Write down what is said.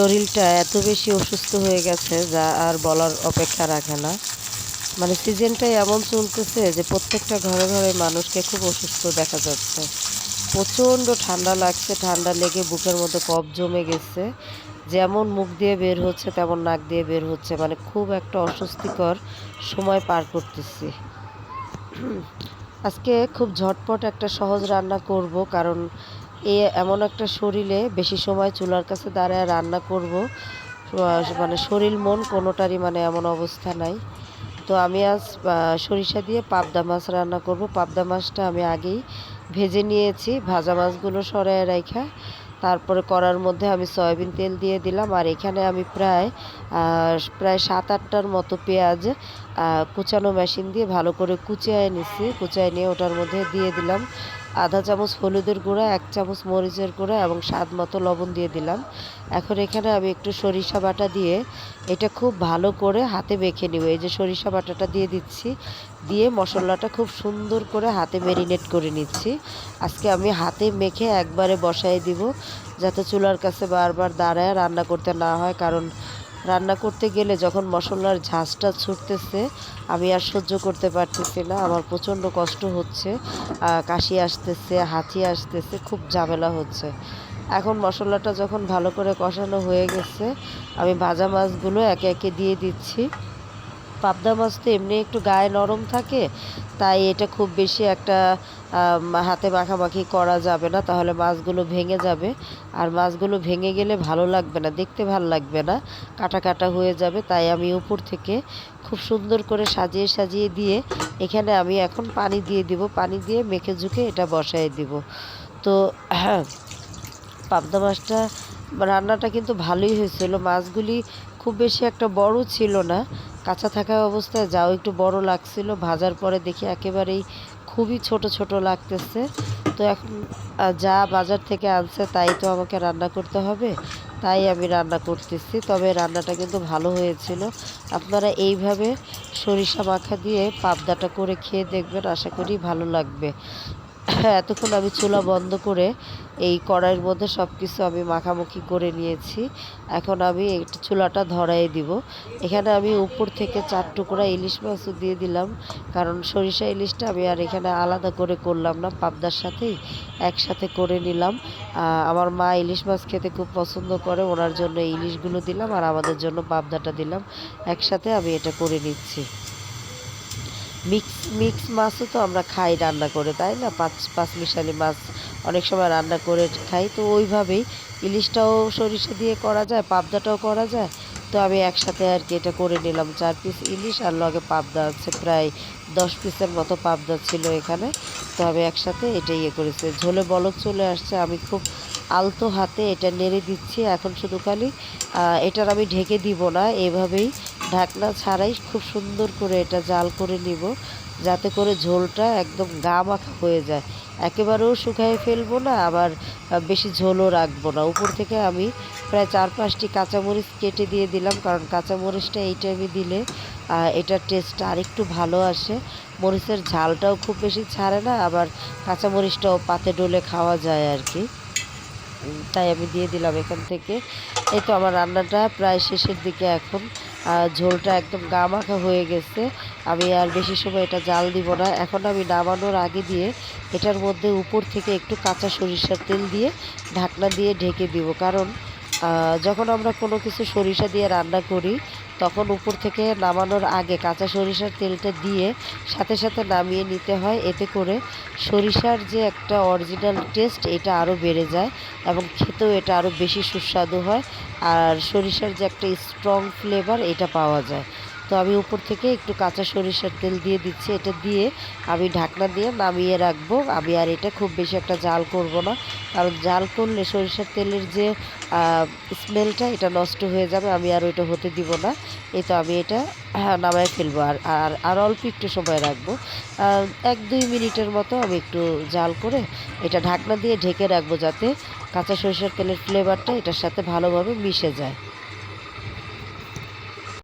শরীরটা এত বেশি অসুস্থ হয়ে গেছে যা আর বলার অপেক্ষা রাখে না। মানে সিজনটাই এমন চলতেছে যে প্রত্যেকটা ঘরে ঘরে মানুষকে খুব অসুস্থ দেখা যাচ্ছে। প্রচণ্ড ঠান্ডা লাগছে, ঠান্ডা লেগে বুকের মধ্যে কফ জমে গেছে। যেমন মুখ দিয়ে বের হচ্ছে, তেমন নাক দিয়ে বের হচ্ছে। মানে খুব একটা অস্বস্তিকর সময় পার করতেছি। আজকে খুব ঝটপট একটা সহজ রান্না করব কারণ এ এমন একটা শরীরে বেশি সময় চুলার কাছে দাঁড়ায় রান্না করব। মানে শরীর, মন কোনোটারই মানে এমন অবস্থা নাই। তো আমি আজ সরিষা দিয়ে পাবদা মাছ রান্না করব। পাবদা মাছটা আমি আগেই ভেজে নিয়েছি। ভাজা মাছগুলো সরায় রাখা তারপরে করার মধ্যে আমি সয়াবিন তেল দিয়ে দিলাম। আর এখানে আমি প্রায় প্রায় সাত আটটার মতো পেঁয়াজ কুচানো মেশিন দিয়ে ভালো করে কুচিয়ে নিছি। কুচিয়ে নিয়ে ওটার মধ্যে দিয়ে দিলাম আধা চামচ হলুদের গুঁড়া, এক চামচ মরিচের গুঁড়া এবং স্বাদ মতো লবণ দিয়ে দিলাম। এখন এখানে আমি একটু সরিষা বাটা দিয়ে এটা খুব ভালো করে হাতে মেখে নিব। এই যে সরিষা বাটাটা দিয়ে দিচ্ছি, দিয়ে মশলাটা খুব সুন্দর করে হাতে মেরিনেট করে নিচ্ছি। আজকে আমি হাতে মেখে একবারে বসাই দিব, যাতে চুলার কাছে বারবার দাঁড়ায় রান্না করতে না হয়, কারণ রান্না করতে গেলে যখন মশলার ঝাঁজটা ছুটতেছে, আমি আর সহ্য করতে পারতেছি না। আমার প্রচণ্ড কষ্ট হচ্ছে কাশি আসতেছে, হাঁচি আসতেছে, খুব ঝামেলা হচ্ছে। এখন মশলাটা যখন ভালো করে কষানো হয়ে গেছে, আমি ভাজা মাছগুলো একে একে দিয়ে দিচ্ছি। পাবদা মাছ তো এমনি একটু গায়ে নরম থাকে, তাই এটা খুব বেশি একটা হাতে মাখামাখি করা যাবে না, তাহলে মাছগুলো ভেঙে যাবে। আর মাছগুলো ভেঙে গেলে ভালো লাগবে না, দেখতে ভালো লাগবে না, কাটা কাটা হয়ে যাবে, তাই আমি উপর থেকে খুব সুন্দর করে সাজিয়ে সাজিয়ে দিয়ে এখানে আমি এখন পানি দিয়ে দিব, পানি দিয়ে মেখে ঝুঁকে এটা বসায় দিব। তো হ্যাঁ পাবদা মাছটা, রান্নাটা কিন্তু ভালোই হয়েছিল। মাছগুলি খুব বেশি একটা বড় ছিল না। কাঁচা থাকা অবস্থায় যাও একটু বড় লাগছিল। ভাজার পরে দেখি একেবারেই খুবই ছোট ছোট লাগতেছে। তো এখন যা বাজার থেকে আনছে তাই তো আমাকে রান্না করতে হবে। তাই আমি রান্না করতেছি। তবে রান্নাটা কিন্তু ভালো হয়েছিল। আপনারা এইভাবে সরিষা মাখা দিয়ে পাবদাটা করে খেয়ে দেখবেন। আশা করি ভালো লাগবে। এতক্ষণ আমি চুলা বন্ধ করে এই কড়াইয়ের মধ্যে সব কিছু আমি মাখামাখি করে নিয়েছি। এখন আমি একটু চুলাটা ধরাই দিব। এখানে আমি উপর থেকে চার টুকরা ইলিশ মাছও দিয়ে দিলাম, কারণ সরিষা ইলিশটা আমি আর এখানে আলাদা করে করলাম না, পাবদার সাথেই একসাথে করে নিলাম। আমার মা ইলিশ মাছ খেতে খুব পছন্দ করে, ওনার জন্য ইলিশগুলো দিলাম আর আমাদের জন্য পাবদাটা দিলাম। একসাথে আমি এটা করে নিচ্ছি। মিক্স মিক্স মাছও তো আমরা খাই রান্না করে, তাই না? পাঁচ পাঁচ মিশালি মাছ অনেক সময় রান্না করে খাই, তো ওইভাবেই ইলিশটাও সরিষা দিয়ে করা যায়, পাবদাটাও করা যায়। তো আমি একসাথে আর কি এটা করে নিলাম, চার পিস ইলিশ আর লগে পাবদা আছে, প্রায় দশ পিসের মতো পাবদা ছিল এখানে। তো আমি একসাথে এটা ইয়ে করেছি, ঝোলে বলক চলে আসছে, আমি খুব আলতো হাতে এটা নেড়ে দিচ্ছি, এখন শুধু খালি এটার আমি ঢেকে দিব না, এভাবেই ঢাকনা ছাড়াই খুব সুন্দর করে এটা জাল করে নিব, যাতে করে ঝোলটা একদম গা মাখা হয়ে যায়। একেবারেও শুকায় ফেলব না, আবার বেশি ঝোলও রাখব না। উপর থেকে আমি প্রায় চার পাঁচটি কাঁচামরিচ কেটে দিয়ে দিলাম, কারণ কাঁচামরিচটা এই টাইমে দিলে এটার টেস্টটা আরেকটু ভালো আসে। মরিচের ঝালটাও খুব বেশি ছাড়ে না, আবার কাঁচামরিচটাও পাতে ডলে খাওয়া যায় আর কি। তাই আমি দিয়ে দিলাম এখান থেকে। এই তো আমার রান্নাটা প্রায় শেষের দিকে এখন। ঝোলটা একদম গা মাখা হয়ে গেছে। আমি আর বেশি সময় এটা জাল দিব না। এখন আমি নামানোর আগে দিয়ে এটার মধ্যে উপর থেকে একটু কাঁচা সরিষার তেল দিয়ে ঢাকনা দিয়ে ঢেকে দিব। কারণ যখন আমরা কোনো কিছু সরিষা দিয়ে রান্না করি, তখন উপর থেকে নামানোর আগে কাঁচা সরিষার তেলটা দিয়ে সাথে সাথে নামিয়ে নিতে হয়। এতে করে সরিষার যে একটা অরিজিনাল টেস্ট এটা আরও বেড়ে যায় এবং খেতেও এটা আরও বেশি সুস্বাদু হয়। আর সরিষার যে একটা স্ট্রং ফ্লেভার এটা পাওয়া যায়। তো আমি উপর থেকে একটু কাঁচা সরিষার তেল দিয়ে দিচ্ছি, এটা দিয়ে আমি ঢাকনা দিয়ে নামিয়ে রাখব। আমি আর এটা খুব বেশি একটা জাল করব না, কারণ জাল করলে সরিষার তেলের যে স্মেলটা এটা নষ্ট হয়ে যাবে, আমি আর ওইটা হতে দিব না। এই তো আমি এটা নামায় ফেলব আর আর আর অল্প একটু সময় রাখব। এক দুই মিনিটের মতো আমি একটু জাল করে এটা ঢাকনা দিয়ে ঢেকে রাখব যাতে কাঁচা সরিষার তেলের ফ্লেভারটা এটার সাথে ভালোভাবে মিশে যায়।